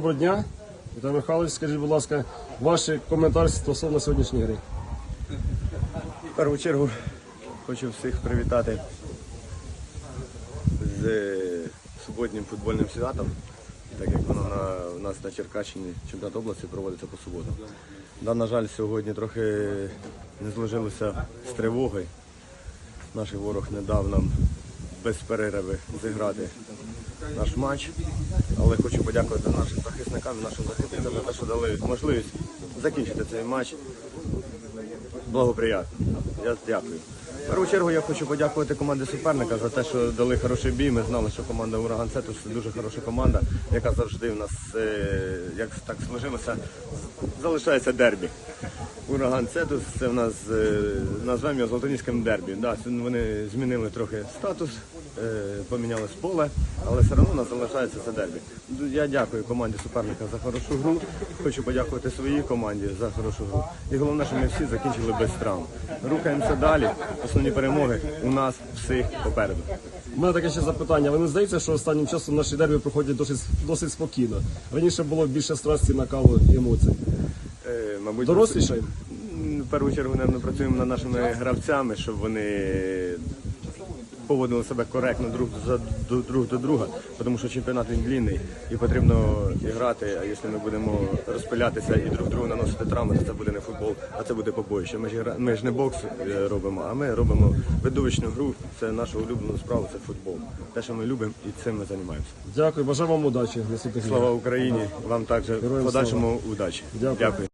Доброго дня, Віталій Михайлович, скажіть, будь ласка, ваші коментарі стосовно сьогоднішньої гри. В першу чергу хочу всіх привітати з суботнім футбольним святом, так як воно на, у нас на Черкащині чемпіонат області проводиться по суботам. Да, на жаль, сьогодні трохи не зложилося з тривоги. Наш ворог не дав нам без перерви зіграти наш матч. Але хочу подякувати нашим захисникам, нашим захисникам за те, що дали можливість закінчити цей матч благоприятно. Я дякую. В першу чергу я хочу подякувати команді суперника за те, що дали хороший бій. Ми знали, що команда Ураган це дуже хороша команда, яка завжди в нас, е, як так сложилося, залишається дербі. Ураган Сетус це в нас е, назвемо його Золотоніським дербі. Да, вони змінили трохи статус, е, поміняли з поле, але все одно у нас залишається це дербі. Я дякую команді суперника за хорошу гру. Хочу подякувати своїй команді за хорошу гру. І головне, що ми всі закінчили без травм. Рухаємося далі. Основні перемоги у нас всіх попереду. У мене таке ще запитання. Ви не здається, що останнім часом наші дербі проходять досить, досить спокійно. Раніше було більше страсті, накалу емоцій. Е, Мабуть, Дорослішаємо? В першу чергу, мабуть, працюємо над нашими гравцями, щоб вони поводили себе коректно друг до друг до друга, тому що чемпіонат він длінний і потрібно грати. А якщо ми будемо розпилятися і друг другу наносити травми, то це буде не футбол, а це буде побоїще. Ми ж ми ж не бокс е, робимо, а ми робимо видовищну гру. Це наша улюблена справа, це футбол. Те, що ми любимо, і цим ми займаємося. Дякую, бажаю вам удачі. Слава. Україні! Вам також подальшому удачі. Дякую. Дякую.